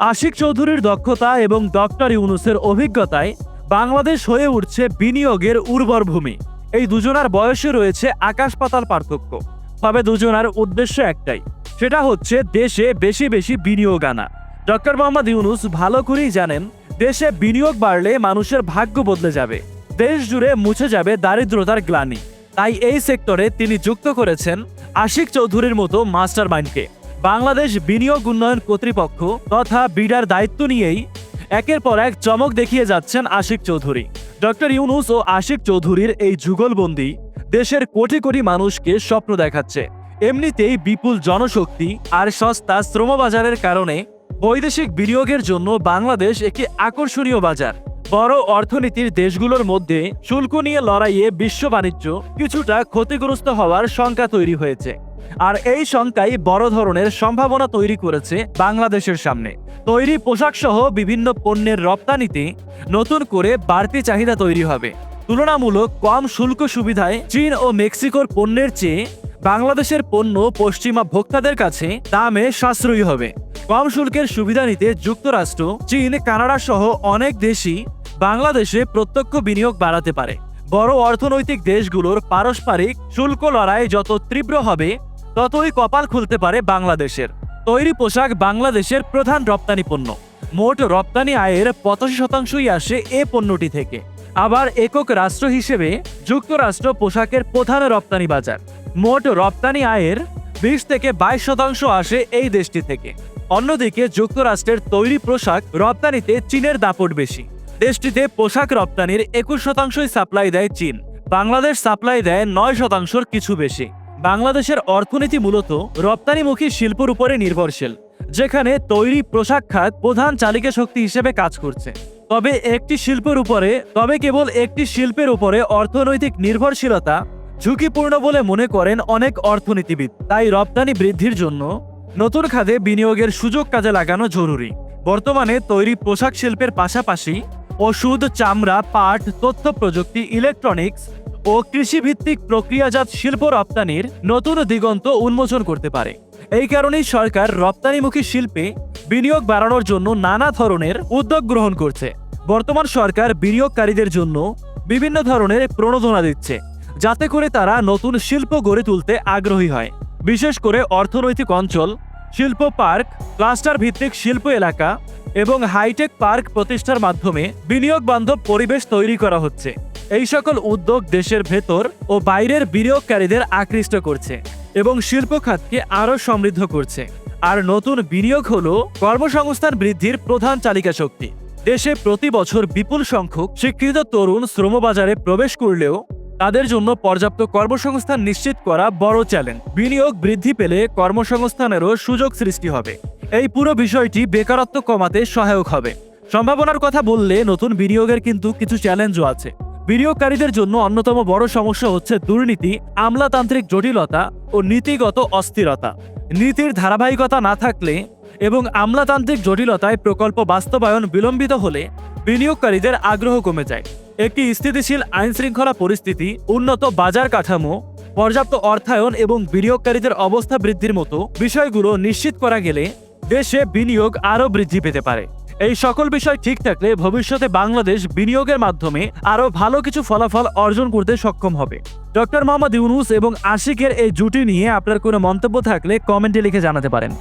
আশিক চৌধুরীর দক্ষতা এবং ডক্টর ইউনুসের অভিজ্ঞতায় বাংলাদেশ হয়ে উঠছে বিনিয়োগের উর্বর ভূমি। এই দুজনার বয়সে রয়েছে আকাশ পাতাল পার্থক্য। তবে দুজনার উদ্দেশ্য একটাই, সেটা হচ্ছে দেশে বেশি বেশি বিনিয়োগ আনা। ডক্টর মোহাম্মদ ইউনুস ভালো করেই জানেন, দেশে বিনিয়োগ বাড়লে মানুষের ভাগ্য বদলে যাবে। দেশ জুড়ে মুছে যাবে দারিদ্রতার গ্লানি। তাই এই সেক্টরে তিনি যুক্ত করেছেন আশিক চৌধুরীর মতো মাস্টার মাইন্ডকে বাংলাদেশ বিনিয়োগ উন্নয়ন কর্তৃপক্ষ তথা বিডার দায়িত্ব নিয়েই একের পর এক চমক দেখিয়ে যাচ্ছেন আশিক চৌধুরী। ডক্টর ইউনুস ও আশিক চৌধুরীর এই যুগলবন্দি দেশের কোটি কোটি মানুষকে স্বপ্ন দেখাচ্ছে। এমনিতেই বিপুল জনশক্তি আর সস্তা শ্রমবাজারের কারণে বৈদেশিক বিনিয়োগের জন্য বাংলাদেশ একটি আকর্ষণীয় বাজার। বড় অর্থনীতির দেশগুলোর মধ্যে শুল্ক নিয়ে লড়াইয়ে বিশ্ব বাণিজ্য কিছুটা ক্ষতিগ্রস্ত হওয়ার শঙ্কা তৈরি হয়েছে। আর এই শঙ্কাই বড় ধরনের সম্ভাবনা তৈরি করেছে বাংলাদেশের সামনে। তৈরি পোশাক সহ বিভিন্ন পণ্যের রপ্তানিতে নতুন করে বাড়তি চাহিদা তৈরি হবে। তুলনামূলক কম শুল্ক সুবিধায় চীন ও মেক্সিকোর পণ্যের চেয়ে বাংলাদেশের পণ্য পশ্চিমা ভোক্তাদের কাছে দামে সাশ্রয়ী হবে। কম শুল্কের সুবিধা নিতে যুক্তরাষ্ট্র, চীন, কানাডা সহ অনেক দেশই বাংলাদেশে প্রত্যক্ষ বিনিয়োগ বাড়াতে পারে। বড় অর্থনৈতিক দেশগুলোর পারস্পরিক শুল্ক লড়াই যত তীব্র হবে ততই কপাল খুলতে পারে বাংলাদেশের। তৈরি পোশাক বাংলাদেশের প্রধান রপ্তানি পণ্য। মোট রপ্তানি আয়ের পঁচাশি শতাংশই আসে এ পণ্যটি থেকে। আবার একক রাষ্ট্র হিসেবে যুক্তরাষ্ট্র পোশাকের প্রধান রপ্তানি বাজার। মোট রপ্তানি আয়ের বিশ থেকে বাইশ শতাংশ আসে এই দেশটি থেকে। অন্যদিকে যুক্তরাষ্ট্রের তৈরি পোশাক রপ্তানিতে চীনের দাপট বেশি। দেশটিতে পোশাক রপ্তানির একুশ শতাংশই সাপ্লাই দেয় চীন। বাংলাদেশ সাপ্লাই দেয় নয় শতাংশর কিছু বেশি। বাংলাদেশের অর্থনীতি মূলত রপ্তানিমুখী শিল্পর উপরে নির্ভরশীল, যেখানে তৈরি পোশাক খাত প্রধান চালিকা শক্তি হিসেবে কাজ করছে। তবে একটি শিল্পের উপরে, তবে কেবল একটি শিল্পের উপরে অর্থনৈতিক নির্ভরশীলতা ঝুঁকিপূর্ণ বলে মনে করেন অনেক অর্থনীতিবিদ। তাই রপ্তানি বৃদ্ধির জন্য নতুন খাতে বিনিয়োগের সুযোগ কাজে লাগানো জরুরি। বর্তমানে তৈরি পোশাক শিল্পের পাশাপাশি ওষুধ, চামড়া, পাট, তথ্য প্রযুক্তি ইলেকট্রনিক্স ও কৃষিভিত্তিক প্রক্রিয়াজাত শিল্প রপ্তানির নতুন দিগন্ত উন্মোচন করতে পারে। এই কারণেই সরকার রপ্তানিমুখী শিল্পে বিনিয়োগ বাড়ানোর জন্য নানা ধরনের উদ্যোগ গ্রহণ করছে। বর্তমান সরকার বিনিয়োগকারীদের জন্য বিভিন্ন ধরনের প্রণোদনা দিচ্ছে, যাতে করে তারা নতুন শিল্প গড়ে তুলতে আগ্রহী হয়। বিশেষ করে অর্থনৈতিক অঞ্চল শিল্প পার্ক ক্লাস্টার ভিত্তিক শিল্প এলাকা এবং হাইটেক পার্ক প্রতিষ্ঠার মাধ্যমে বিনিয়োগ বান্ধব পরিবেশ তৈরি করা হচ্ছে। এই সকল উদ্যোগ দেশের ভেতর ও বাইরের বিনিয়োগকারীদের আকৃষ্ট করছে এবং শিল্প খাতকে আরও সমৃদ্ধ করছে। আর নতুন বিনিয়োগ হল কর্মসংস্থান বৃদ্ধির প্রধান চালিকা শক্তি। দেশে প্রতি বছর বিপুল সংখ্যক শিক্ষিত তরুণ শ্রমবাজারে প্রবেশ করলেও তাদের জন্য পর্যাপ্ত কর্মসংস্থান নিশ্চিত করা বড় চ্যালেঞ্জ। বিনিয়োগ বৃদ্ধি পেলে কর্মসংস্থানেরও সুযোগ সৃষ্টি হবে। এই পুরো বিষয়টি বেকারত্ব কমাতে সহায়ক হবে। সম্ভাবনার কথা বললে নতুন বিনিয়োগের কিন্তু কিছু চ্যালেঞ্জও আছে। বিনিয়োগকারীদের জন্য অন্যতম বড় সমস্যা হচ্ছে দুর্নীতি, আমলাতান্ত্রিক জটিলতা ও নীতিগত অস্থিরতা। নীতির ধারাবাহিকতা না থাকলে এবং আমলাতান্ত্রিক জটিলতায় প্রকল্প বাস্তবায়ন বিলম্বিত হলে বিনিয়োগকারীদের আগ্রহ কমে যায়। একটি স্থিতিশীল আইন শৃঙ্খলা পরিস্থিতি, উন্নত বাজার কাঠামো, পর্যাপ্ত অর্থায়ন এবং বিনিয়োগকারীদের অবস্থা বৃদ্ধির মতো বিষয়গুলো নিশ্চিত করা গেলে দেশে বিনিয়োগ আরও বৃদ্ধি পেতে পারে। এই সকল বিষয় ঠিক থাকলে ভবিষ্যতে বাংলাদেশ বিনিয়োগের মাধ্যমে আরও ভালো কিছু ফলাফল অর্জন করতে সক্ষম হবে। ডক্টর মোহাম্মদ ইউনুস এবং আশিকের এই জুটি নিয়ে আপনার কোনো মন্তব্য থাকলে কমেন্টে লিখে জানাতে পারেন।